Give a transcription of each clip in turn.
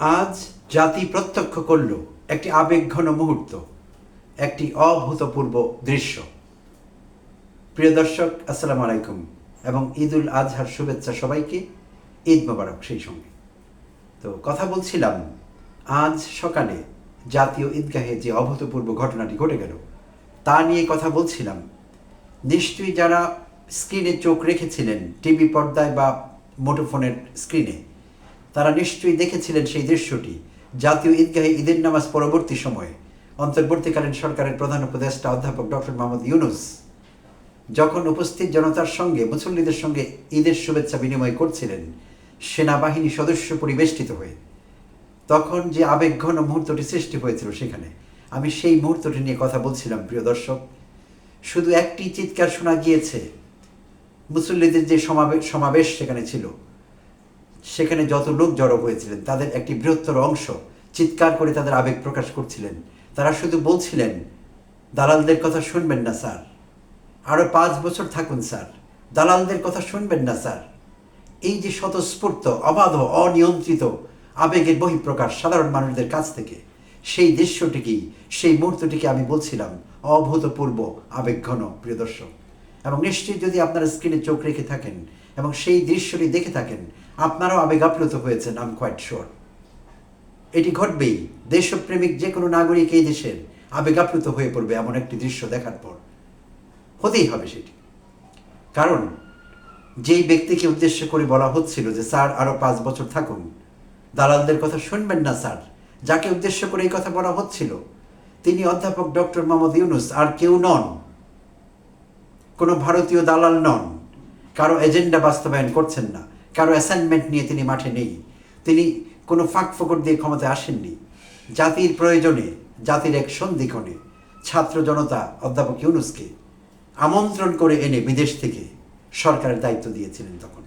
আজ জাতি প্রত্যক্ষ করল একটি আবেগঘন মুহূর্ত, একটি অভূতপূর্ব দৃশ্য। প্রিয় দর্শক, আসসালামু আলাইকুম এবং ঈদুল আজহার শুভেচ্ছা সবাইকে, ঈদ মোবারক সেই সঙ্গে। তো কথা বলছিলাম, আজ সকালে জাতীয় ঈদগাহে যে অভূতপূর্ব ঘটনাটি ঘটে গেল, তা নিয়ে কথা বলছিলাম। নিশ্চয়ই যারা স্ক্রিনে চোখ রেখেছিলেন, টিভি পর্দায় বা মোটোফোনের স্ক্রিনে তারা নিশ্চয়ই দেখেছিলেন সেই দৃশ্যটি। জাতীয় ঈদগাহে ঈদের নামাজ পরবর্তী সময়ে অন্তর্বর্তীকালীন সরকারের প্রধান উপদেষ্টা অধ্যাপক ডক্টর মোহাম্মদ ইউনুস যখন উপস্থিত জনতার সঙ্গে, মুসল্লিদের সঙ্গে ঈদের শুভেচ্ছা বিনিময় করছিলেন, সেনাবাহিনী সদস্য পরিবেষ্টিত হয়ে, তখন যে আবেগঘন মুহূর্তটি সৃষ্টি হয়েছিল সেখানে। আমি সেই মুহূর্তটি নিয়ে কথা বলছিলাম, প্রিয় দর্শক। শুধু একটি চিৎকার শোনা গিয়েছে। মুসল্লিদের যে সমাবেশ সমাবেশ সেখানে ছিল সেখানে যত লোক জড়ো হয়েছিলেন, তাদের একটি বৃহত্তর অংশ চিৎকার করে তাদের আবেগ প্রকাশ করছিলেন। তারা শুধু বলছিলেন, দালালদের কথা শুনবেন না, স্যার। আরও পাঁচ বছর থাকুন, স্যার। দালালদের কথা শুনবেন না, স্যার। এই যে স্বতঃস্ফূর্ত, অবাধ, অনিয়ন্ত্রিত, আবেগের বহিঃপ্রকাশ সাধারণ মানুষদের কাছ থেকে, সেই দৃশ্যটিকেই, সেই মুহূর্তটিকে আমি বলছিলাম, অভূতপূর্ব, আবেগঘন, প্রিয় দর্শক। এবং নিশ্চয়ই যদি আপনারা স্ক্রিনে চোখ রেখে থাকেন এবং সেই দৃশ্যটি দেখে থাকেন আপনারাও আবেগ আপ্লুত হয়েছেন আম কোয়াইট শিওর এটি ঘটবেই। দেশপ্রেমিক যে কোনো নাগরিক এই দেশের আবেগ আপ্লুত হয়ে পড়বে এমন একটি দৃশ্য দেখার পর। হতেই হবে সেটি। কারণ, যেই ব্যক্তিকে উদ্দেশ্য করে বলা হচ্ছিল যে, স্যার আরও পাঁচ বছর থাকুন। দালালদের কথা শুনবেন না, স্যার। যাকে উদ্দেশ্য করে এই কথা বলা হচ্ছিল, তিনি অধ্যাপক ডক্টর মোহাম্মদ ইউনুস, আর কেউ নন। কোনো ভারতীয় দালাল নন। কারও এজেন্ডা বাস্তবায়ন করছেন না। কারও অ্যাসাইনমেন্ট নিয়ে তিনি মাঠে নেই। তিনি কোনো ফাঁক ফোকর দিয়ে ক্ষমতায় আসেননি। জাতির প্রয়োজনে, জাতির এক সন্ধিক্ষণে ছাত্র জনতা অধ্যাপক ইউনুসকে আমন্ত্রণ করে এনে বিদেশ থেকে সরকারের দায়িত্ব দিয়েছিলেন তখন।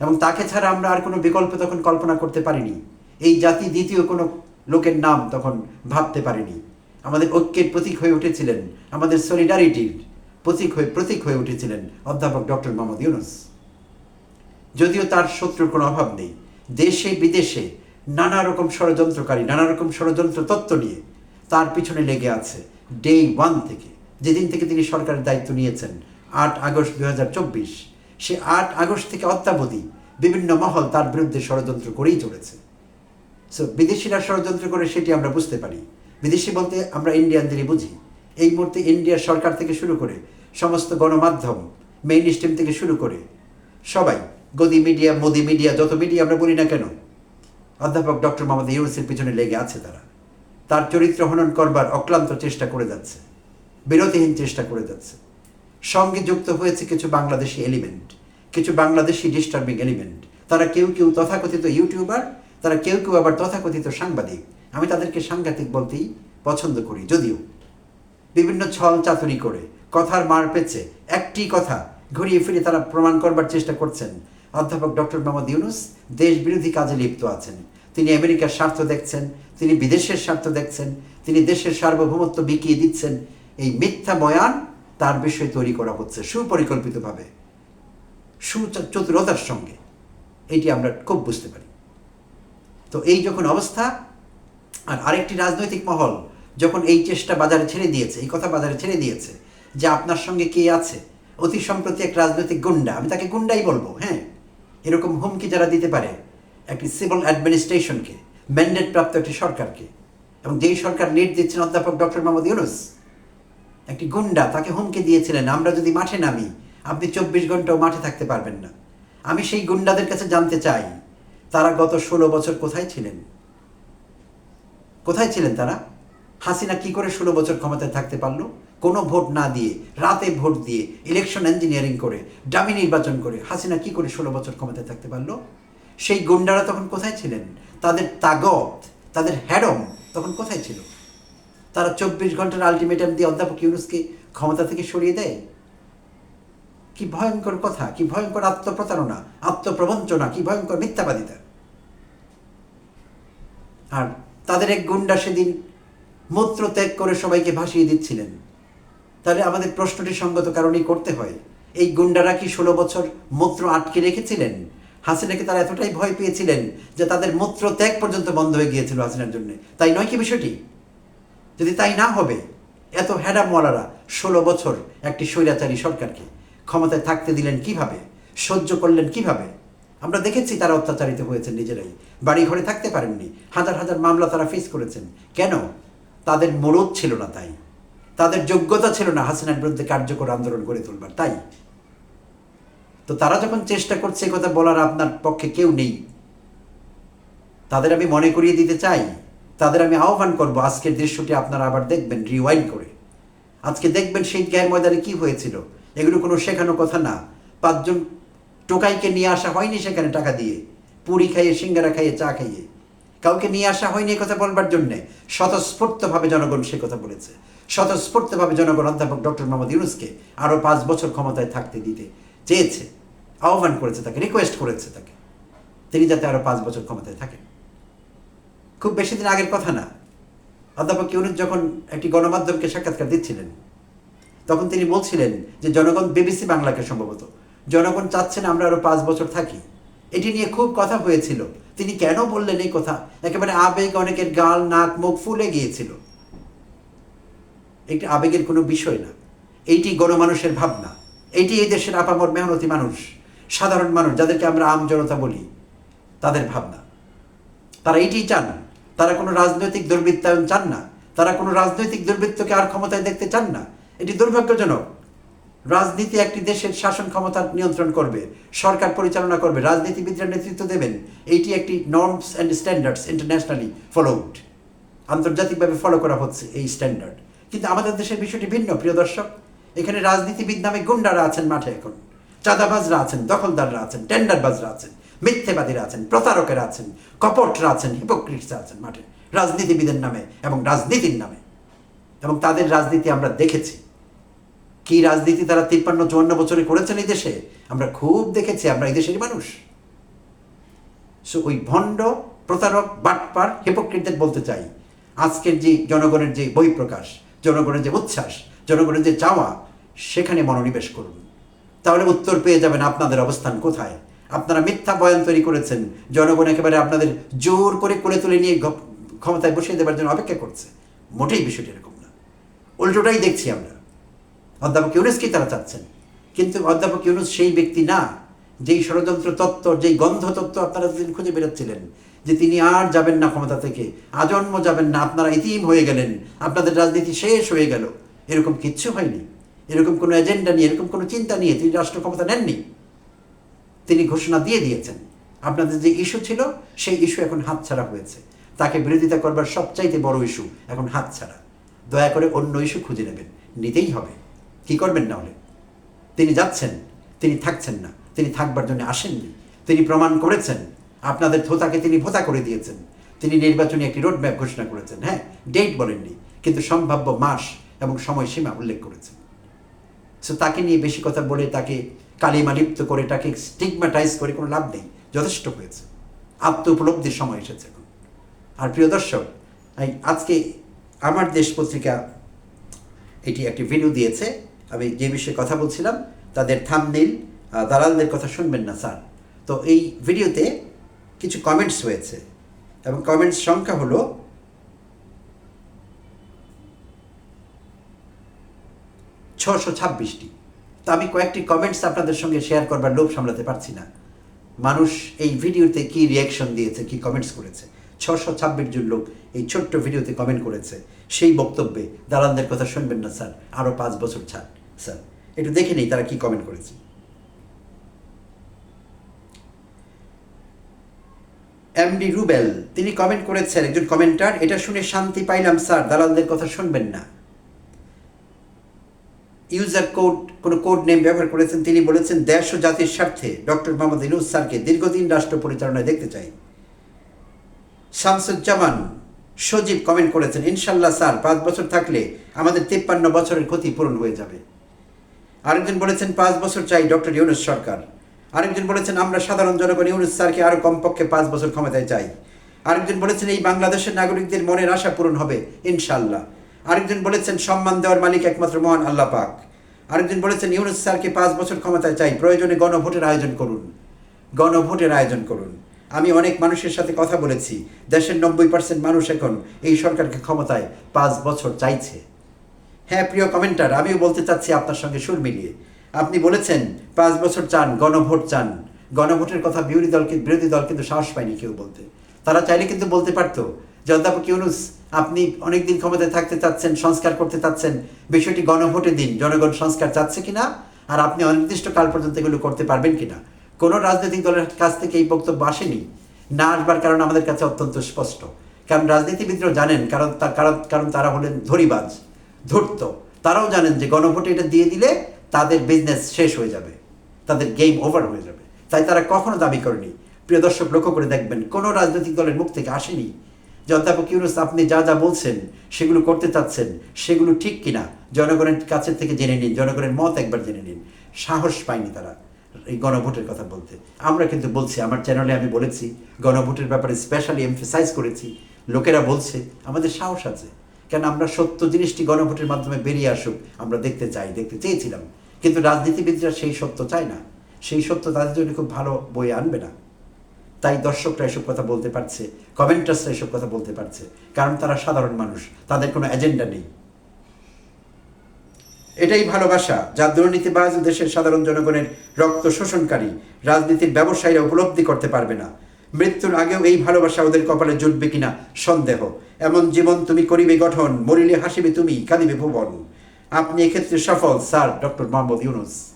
এবং তাকে ছাড়া আমরা আর কোনো বিকল্প তখন কল্পনা করতে পারিনি। এই জাতি দ্বিতীয় কোনো লোকের নাম তখন ভাবতে পারিনি। আমাদের ঐক্যের প্রতীক হয়ে উঠেছিলেন, আমাদের সলিডারিটির প্রতীক হয়ে প্রতীক হয়ে উঠেছিলেন অধ্যাপক ডক্টর মোহাম্মদ ইউনুস। যদিও তার শত্রুর কোনো অভাব নেই। দেশে, বিদেশে নানা রকম ষড়যন্ত্রকারী, নানা রকম ষড়যন্ত্র তত্ত্ব নিয়ে তার পিছনে লেগে আছে ডে ওয়ান থেকে। যেদিন থেকে তিনি সরকারের দায়িত্ব নিয়েছেন, আট আগস্ট দু হাজার চব্বিশ, সে আট আগস্ট থেকে অত্যাবধি বিভিন্ন মহল তার বিরুদ্ধে ষড়যন্ত্র করেই চলেছে। সো বিদেশিরা ষড়যন্ত্র করে সেটি আমরা বুঝতে পারি। বিদেশি বলতে আমরা ইন্ডিয়ানদেরই বুঝি। এই মুহূর্তে ইন্ডিয়ার সরকার থেকে শুরু করে সমস্ত গণমাধ্যম মেইন স্ট্রিম থেকে শুরু করে সবাই গদি মিডিয়া মোদি মিডিয়া যত মিডিয়া আমরা বলি না কেন অধ্যাপক ডক্টর মোহাম্মদ ইউনুসের পিছনে লেগে আছে তারা। তার চরিত্র হনন করবার অক্লান্ত চেষ্টা করে যাচ্ছে, বিরতিহীন চেষ্টা করে যাচ্ছে। সঙ্গে যুক্ত হয়েছে কিছু বাংলাদেশি এলিমেন্ট কিছু বাংলাদেশি ডিস্টার্বিং এলিমেন্ট তারা কেউ কেউ তথাকথিত ইউটিউবার তারা কেউ কেউ আবার তথাকথিত সাংবাদিক। আমি তাদেরকে সাংঘাতিক বলতেই পছন্দ করি, যদিও বিভিন্ন ছল চাতুরি করে, কথার মার পেছে, একটি কথা ঘুরিয়ে ফিরে তারা প্রমাণ করবার চেষ্টা করছেন। অধ্যাপক ডক্টর মোহাম্মদ ইউনুস দেশ বিরোধী কাজে লিপ্ত আছেন। তিনি আমেরিকার স্বার্থ দেখছেন, তিনি বিদেশের স্বার্থ দেখছেন, তিনি দেশের সার্বভৌমত্ব বিকিয়ে দিচ্ছেন। এই মিথ্যা বয়ান তার বিষয়ে তৈরি করা হচ্ছে সুপরিকল্পিতভাবে। সুচতুরতার সঙ্গে। এটি আমরা খুব বুঝতে পারি। তো এই যখন অবস্থা, আর আরেকটি রাজনৈতিক মহল যখন এই চেষ্টা বাজারে ছেড়ে দিয়েছে, এই কথা বাজারে ছেড়ে দিয়েছে যে আপনার সঙ্গে কে আছে, অতি সম্প্রতি এক রাজনৈতিক গুন্ডা, আমি তাকে গুন্ডাই বলব হ্যাঁ? এরকম হুমকি যারা দিতে পারে, একটি সিভিল অ্যাডমিনিস্ট্রেশনকে ম্যান্ডেট প্রাপ্ত একটি সরকারকে, এবং যেই সরকার লিড দিচ্ছেন অধ্যাপক ডক্টর মোহাম্মদ ইউনুস, একটি গুন্ডা, তাকে হুমকি দিয়েছিলেন, আমরা যদি মাঠে নামি, আপনি চব্বিশ ঘন্টাও মাঠে থাকতে পারবেন না। আমি সেই গুন্ডাদের কাছে জানতে চাই, তারা গত ষোলো বছর কোথায় ছিলেন? কোথায় ছিলেন তারা? হাসিনা কি করে ষোলো বছর ক্ষমতায় থাকতে পারল? কোনো ভোট না দিয়ে, রাতে ভোট দিয়ে ইলেকশন ইঞ্জিনিয়ারিং করে ডামি নির্বাচন করে, হাসিনা কি করে ষোলো বছর ক্ষমতায় থাকতে পারল? সেই গুন্ডারা তখন কোথায় ছিলেন? তাদের তাগত, তাদের হ্যাডম তখন কোথায় ছিল? তারা চব্বিশ ঘণ্টার আলটিমেটাম দিয়ে অধ্যাপক ইউনুসকে ক্ষমতা থেকে সরিয়ে দেয়? কি ভয়ঙ্কর কথা, কি ভয়ঙ্কর আত্মপ্রতারণা, আত্মপ্রবঞ্চনা, কি ভয়ঙ্কর মিথ্যাবাদিতা? আর তাদের এক গুন্ডা সেদিন মূত্র ত্যাগ করে সবাইকে ভাসিয়ে দিচ্ছিলেন। তাহলে আমাদের প্রশ্নটি সঙ্গত কারণেই করতে হয়। এই গুন্ডারা কি ষোলো বছর মূত্র আটকে রেখেছিলেন? হাসিনাকে তারা এতটাই ভয় পেয়েছিলেন যে তাদের মূত্র ত্যাগ পর্যন্ত বন্ধ হয়ে গিয়েছিল হাসিনার জন্য। তাই নয় কি বিষয়টি? যদি তাই না হবে, এত হ্যাডামওয়ালারা ষোলো বছর একটি স্বৈরাচারী সরকারকে ক্ষমতায় থাকতে দিলেন কীভাবে? সহ্য করলেন কীভাবে? আমরা দেখেছি তারা অত্যাচারিত হয়েছেন নিজেরাই। বাড়ি ঘরে থাকতে পারেননি। হাজার হাজার মামলা তারা ফেস করেছেন। কেন? তাদের মরদ ছিল না তাই। তাদের যোগ্যতা ছিল না হাসিনার বিরুদ্ধে কার্যকর আন্দোলন গড়ে তুলবার, তাই? তো তারা যখন চেষ্টা করছে কথা বলার, আপনার পক্ষে কেউ নেই। তাদের আমি মনে করিয়ে দিতে চাই। তাদের আমি আহ্বান করব, আজকের দৃশ্যটি আপনারা আবার দেখবেন রিওয়াইন্ড করে। আজকে দেখবেন সেই গ্যার ময়দানে কি হয়েছিল। এগুলো কোনো শেখানো কথা না। পাঁচজন টোকাইকে নিয়ে আসা হয়নি সেখানে টাকা দিয়ে। পুরি খাইয়ে, সিঙ্গারা খাইয়ে, চা খাইয়ে। কাউকে নিয়ে আসা হয়নি এই কথা বলবার জন্যে। স্বতঃস্ফূর্তভাবে জনগণ সে কথা বলেছে। স্বতঃস্ফূর্তভাবে জনগণ অধ্যাপক ডক্টর মোহাম্মদ ইউনুসকে আরও পাঁচ বছর ক্ষমতায় থাকতে দিতে চেয়েছে, আহ্বান করেছে তাকে রিকোয়েস্ট করেছে তাকে। তিনি যাতে আরও পাঁচ বছর ক্ষমতায় থাকেন। খুব বেশি দিন আগের কথা না। অধ্যাপক ইউনুস যখন একটি গণমাধ্যমকে সাক্ষাৎকার দিচ্ছিলেন, তখন তিনি বলছিলেন যে, জনগণ বিবিসি বাংলাকে সম্ভবত। জনগণ চাচ্ছেন আমরা আরও পাঁচ বছর থাকি। এটি নিয়ে খুব কথা হয়েছিল। তিনি কেন বললেন এই কথা? একেবারে আবেগ, অনেকের গাল, নাক, মুখ ফুলে গিয়েছিল। একটি আবেগের কোনো বিষয় না। এইটি গণমানুষের ভাবনা। এইটি এই দেশের আপামর মেহনতি মানুষ, সাধারণ মানুষ, যাদেরকে আমরা আম জনতা বলি, তাদের ভাবনা। তারা এইটিই চান। তারা কোনো রাজনৈতিক দুর্বৃত্তায়ন চান না। তারা কোনো রাজনৈতিক দুর্বৃত্তকে আর ক্ষমতায় দেখতে চান না। এটি দুর্ভাগ্যজনক। রাজনীতি একটি দেশের শাসন ক্ষমতা নিয়ন্ত্রণ করবে, সরকার পরিচালনা করবে, রাজনীতিবিদরা নেতৃত্ব দেবেন। এইটি একটি norms and standards internationally followed আন্তর্জাতিকভাবে ফলো করা হচ্ছে এই স্ট্যান্ডার্ড কিন্তু আমাদের দেশের বিষয়টি ভিন্ন, প্রিয় দর্শক। এখানে রাজনীতিবিদ নামে গুন্ডারা আছেন মাঠে এখন। চাঁদাবাজরা আছেন, দখলদাররা আছেন, টেন্ডারবাজরা আছেন, মিথ্যেবাদীরা আছেন, প্রতারকেরা আছেন, কপটরা আছেন হিপোক্রিটসরা আছেন মাঠে। রাজনীতিবিদের নামে এবং রাজনীতির নামে। এবং তাদের রাজনীতি আমরা দেখেছি। কি রাজনীতি তারা তিপ্পান্ন, চুয়ান্ন বছরে করেছেন এই দেশে? আমরা খুব দেখেছি, আমরা এই দেশেরই মানুষ। সো ওই ভণ্ড প্রতারক, বাটপার হিপোক্রিটদের বলতে চাই। আজকের যে জনগণের যে বহিঃপ্রকাশ জনগণের যে উচ্ছ্বাস, জনগণের যে চাওয়া, সেখানে মনোনিবেশ করুন। তাহলে উত্তর পেয়ে যাবেন আপনাদের অবস্থান কোথায়? আপনারা মিথ্যা বয়ান তৈরি করেছেন। জনগণ একেবারে আপনাদের জোর করে কোলে তুলে নিয়ে ক্ষমতায় বসিয়ে দেওয়ার জন্য অপেক্ষা করছে। মোটেই বিষয়টি এরকম না। উল্টোটাই দেখছি আমরা। অধ্যাপক ইউনুসকেই তারা চাচ্ছেন? কিন্তু অধ্যাপক ইউনুস সেই ব্যক্তি না, যেই ষড়যন্ত্র তত্ত্ব, যেই গন্ধ তত্ত্ব আপনারা দিন খুঁজে বেরোচ্ছিলেন, যে তিনি আর যাবেন না ক্ষমতা থেকে, আজন্ম যাবেন না, আপনারা ইতিম হয়ে গেলেন, আপনাদের রাজনীতি শেষ হয়ে গেল। এরকম কিচ্ছু হয়নি। এরকম কোনো এজেন্ডা নিয়ে, এরকম কোনো চিন্তা নিয়ে তিনি রাষ্ট্র ক্ষমতা নেননি। তিনি ঘোষণা দিয়ে দিয়েছেন, আপনাদের যে ইস্যু ছিল, সেই ইস্যু এখন হাতছাড়া হয়েছে। তাকে বিরোধিতা করবার সবচাইতে বড় ইস্যু এখন হাতছাড়া। দয়া করে অন্য ইস্যু খুঁজে নেবেন। নিতেই হবে। কি করবেন না হলে? তিনি যাচ্ছেন, তিনি থাকছেন না, তিনি থাকবার জন্য আসেননি, তিনি প্রমাণ করেছেন, আপনাদের থোতাকে তিনি ভোতা করে দিয়েছেন, তিনি নির্বাচনী একটি রোডম্যাপ ঘোষণা করেছেন হ্যাঁ ডেট বলেননি, কিন্তু সম্ভাব্য মাস এবং সময়সীমা উল্লেখ করেছেন। সো তাকে নিয়ে বেশি কথা বলে, তাকে কালিমালিপ্ত করে, তাকে স্টিগমাটাইজ করে কোনো লাভ নেই, যথেষ্ট হয়েছে। আত্ম উপলব্ধির সময় এসেছে এখন। আর প্রিয় দর্শক আজকে আমার দেশ পত্রিকা এটি একটি ভিডিও দিয়েছে আমি যে বিষয়ে কথা বলছিলাম, তাদের থামনেল দালালদের কথা শুনবেন না, স্যার। তো এই ভিডিওতে কিছু কমেন্টস হয়েছে এবং কমেন্টস সংখ্যা হলো ছশো ছাব্বিশটি। তো আমি কয়েকটি কমেন্টস আপনাদের সঙ্গে শেয়ার করবার লোভ সামলাতে পারছি না। মানুষ এই ভিডিওতে কি রিয়াকশন দিয়েছে, কি কমেন্টস করেছে? ছশো ছাব্বিশ জন লোক এই ছোট্ট ভিডিওতে কমেন্ট করেছে। সেই বক্তব্যে দালালদের কথা শুনবেন না, স্যার। আরও পাঁচ বছর ছাড়, স্যার। একটু দেখে নেই তারা কি কমেন্ট করেছে। এমডি রুবেল তিনি কমেন্ট করেছেন, একজন কমেন্টার এটা শুনে শান্তি পাইলাম, স্যার। দালালদের কথা শুনবেন না। ইউজার কোড কোনো কোড নেম ব্যবহার করেছেন, তিনি বলেছেন, দেশ ও জাতির স্বার্থে, ডক্টর মোহাম্মদ ইনুস স্যারকে দীর্ঘদিন রাষ্ট্র পরিচালনায় দেখতে চাই। শামসুজ্জামান, সজীব কমেন্ট করেছেন ইনশাল্লাহ স্যার, পাঁচ বছর থাকলে আমাদের তিপ্পান্ন বছরের ক্ষতি পূরণ হয়ে যাবে। আরেকজন বলেছেন, পাঁচ বছর চাই ডক্টর ইউনুস সরকার। আরেকজন বলেছেন, আমরা সাধারণ জনগণ ইউনুস স্যারকে আরও কমপক্ষে পাঁচ বছর ক্ষমতায় চাই। আরেকজন বলেছেন, এই বাংলাদেশের নাগরিকদের মনের আশা পূরণ হবে ইনশাল্লাহ আরেকজন বলেছেন, সম্মান দেওয়ার মালিক একমাত্র মহান আল্লাহ পাক। আরেকজন বলেছেন, ইউনুস স্যারকে পাঁচ বছর ক্ষমতায় চাই, প্রয়োজনে গণভোটের আয়োজন করুন। গণভোটের আয়োজন করুন। আমি অনেক মানুষের সাথে কথা বলেছি। দেশের নব্বই পার্সেন্ট মানুষ এখন এই সরকারকে ক্ষমতায় পাঁচ বছর চাইছে। হ্যাঁ প্রিয় কমেন্টার, আমিও বলতে চাচ্ছি আপনার সঙ্গে সুর মিলিয়ে। আপনি বলেছেন পাঁচ বছর চান, গণভোট চান। গণভোটের কথা বিরোধী দলকে বিরোধী দল কিন্তু সাহস পায়নি কেউ বলতে। তারা চাইলে কিন্তু বলতে পারতো যে অধ্যাপক ইউনুস, আপনি অনেকদিন ক্ষমতায় থাকতে চাচ্ছেন, সংস্কার করতে চাচ্ছেন, বিষয়টি গণভোটে দিন, জনগণ সংস্কার চাচ্ছে কিনা? আর আপনি অনির্দিষ্ট কাল পর্যন্ত এগুলো করতে পারবেন কিনা? কোনো রাজনৈতিক দলের কাছ থেকে এই বক্তব্য আসেনি? না আসবার কারণ আমাদের কাছে অত্যন্ত স্পষ্ট। কারণ রাজনীতিবিদরাও জানেন, কারণ কারণ কারণ তারা হলেন ধরিবাজ ধূর্ত। তারাও জানেন যে গণভোটে এটা দিয়ে দিলে তাদের বিজনেস শেষ হয়ে যাবে। তাদের গেম ওভার হয়ে যাবে। তাই তারা কখনো দাবি করেনি। প্রিয় দর্শক, লক্ষ্য করে দেখবেন, কোনো রাজনৈতিক দলের মুখ থেকে আসেনি। যে অধ্যাপক ইউনুস, আপনি যা যা বলছেন, সেগুলো করতে চাচ্ছেন, সেগুলো ঠিক কিনা, জনগণের কাছে থেকে জেনে নিন, জনগণের মত একবার জেনে নিন। সাহস পায়নি তারা। এই গণভোটের কথা বলতে। আমরা কিন্তু বলছি, আমার চ্যানেলে আমি বলেছি, গণভোটের ব্যাপারে স্পেশালি এমফেসাইজ করেছি। লোকেরা বলছে, আমাদের সাহস আছে। কেন আমরা সত্য জিনিসটি গণভোটের মাধ্যমে বেরিয়ে আসুক, আমরা দেখতে চাই, দেখতে চেয়েছিলাম। কিন্তু রাজনীতিবিদরা সেই সত্য চায় না। সেই সত্য তাদের জন্য খুব ভালো বই আনবে না। তাই দর্শকরা এসব কথা বলতে পারছে কমেন্টার্সরা এসব কথা বলতে পারছে। কারণ তারা সাধারণ মানুষ, তাদের কোনো এজেন্ডা নেই। এটাই ভালোবাসা যা দুর্নীতিবাজ দেশের সাধারণ জনগণের রক্ত শোষণকারী, রাজনীতির ব্যবসায়ীরা উপলব্ধি করতে পারবে না। মৃত্যুর আগেও এই ভালোবাসা ওদের কপালে জুটবে কিনা সন্দেহ। এমন জীবন তুমি করিবে গঠন, মরিলে হাসিবে তুমি, কাঁদিবে ভুবন। আপনি এক্ষেত্রে সফল, স্যার ডক্টর মোহাম্মদ ইউনুস।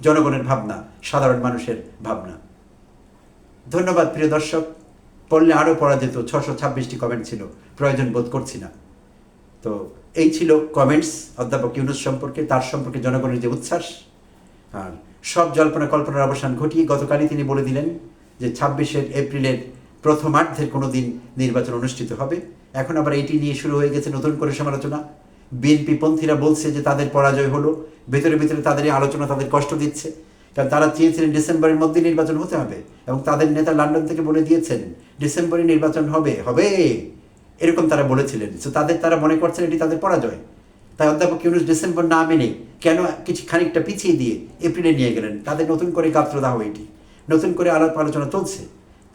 জনগণের ভাবনা, সাধারণ মানুষের ভাবনা। ধন্যবাদ প্রিয় দর্শক। পড়লে আরও পড়া যেত, ছশো ছাব্বিশটি কমেন্ট ছিল। প্রয়োজন বোধ করছি না। তো এই ছিল কমেন্টস অধ্যাপক ইউনুস সম্পর্কে, তার সম্পর্কে জনগণের যে উচ্ছ্বাস। আর সব জল্পনা কল্পনার অবসান ঘটিয়ে গতকালই তিনি বলে দিলেন যে ছাব্বিশের এপ্রিলের প্রথমার্ধের কোনো দিন নির্বাচন অনুষ্ঠিত হবে। এখন আবার এইটি নিয়ে শুরু হয়ে গেছে নতুন করে সমালোচনা। বিএনপি পন্থীরা বলছে যে তাদের পরাজয় হলো, ভেতরে ভেতরে তাদের এই আলোচনা তাদের কষ্ট দিচ্ছে। কারণ তারা চেয়েছিলেন ডিসেম্বরের মধ্যে নির্বাচন হতে হবে এবং তাদের নেতা লন্ডন থেকে বলে দিয়েছেন, ডিসেম্বরে নির্বাচন হবে হবে। এরকম তারা বলেছিলেন। তো তাদের তারা মনে করছেন এটি তাদের পরাজয়। তাই অধ্যাপক ইউনুস ডিসেম্বর না মেনে কেন কিছু খানিকটা পিছিয়ে দিয়ে এপ্রিলে নিয়ে গেলেন? তাদের নতুন করে গাত্রদাহ এটি। নতুন করে আলাপ আলোচনা চলছে।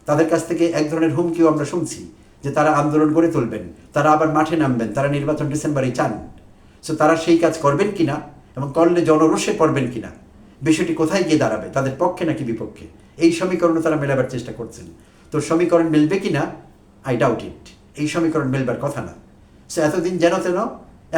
তাদের কাছ থেকে এক ধরনের হুমকিও আমরা শুনছি যে তারা আন্দোলন গড়ে তুলবেন, তারা আবার মাঠে নামবেন, তারা নির্বাচন ডিসেম্বরেই চান। সো তারা সেই কাজ করবেন কিনা এবং করলে জনরোষে পড়বেন কিনা, বিষয়টি কোথায় গিয়ে দাঁড়াবে, তাদের পক্ষে নাকি বিপক্ষে? এই সমীকরণও তারা মেলাবার চেষ্টা করছেন। তো সমীকরণ মিলবে কিনা? আই ডাউট ইট এই সমীকরণ মেলবার কথা না। সে এতদিন যেন তেন,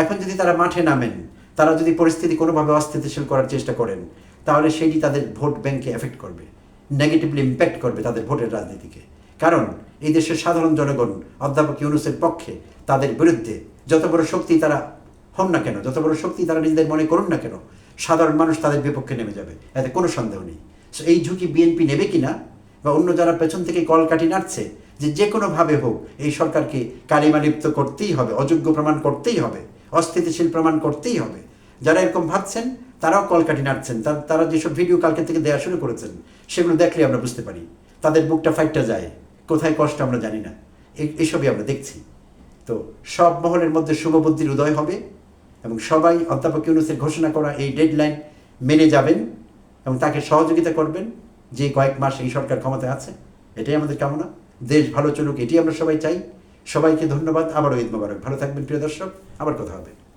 এখন যদি তারা মাঠে নামেন, তারা যদি পরিস্থিতি কোনোভাবে অস্থিতিশীল করার চেষ্টা করেন, তাহলে সেটি তাদের ভোট ব্যাংকে এফেক্ট করবে নেগেটিভলি ইম্প্যাক্ট করবে তাদের ভোটের রাজনীতিকে। কারণ এই দেশের সাধারণ জনগণ, অধ্যাপক ইউনুসের পক্ষে তাদের বিরুদ্ধে যত বড় শক্তি তারা হন না কেন, যত বড় শক্তি তারা নিজেদের মনে করুন না কেন, সাধারণ মানুষ তাদের বিপক্ষে নেমে যাবে। এতে কোনো সন্দেহ নেই। সো এই ঝুঁকি বিএনপি নেবে কিনা, বা অন্য যারা পেছন থেকে কলকাঠি নাড়ছে যে যে কোনোভাবে হোক, এই সরকারকে কালিমালিপ্ত করতেই হবে, অযোগ্য প্রমাণ করতেই হবে, অস্থিতিশীল প্রমাণ করতেই হবে। যারা এরকম ভাবছেন, তারাও কলকাটি নাড়ছেন। তার- যেসব ভিডিও কালকে থেকে দেওয়া শুরু করেছেন, সেগুলো দেখলে আমরা বুঝতে পারি। তাদের বুকটা ফাইটটা যায়, কোথায় কষ্ট আমরা জানি না। এইসবই আমরা দেখছি। তো সব মহলের মধ্যে শুভবুদ্ধির উদয় হবে এবং সবাই অধ্যাপক ইউনুসের ঘোষণা করা এই ডেডলাইন মেনে যাবেন এবং তাকে সহযোগিতা করবেন যে কয়েক মাস এই সরকার ক্ষমতায় আছে, এটাই আমাদের কামনা। দেশ ভালো চলুক, এটি আমরা সবাই চাই। সবাইকে ধন্যবাদ। আবারও ঈদ মোবারক। ভালো থাকবেন প্রিয় দর্শক। আবার কথা হবে।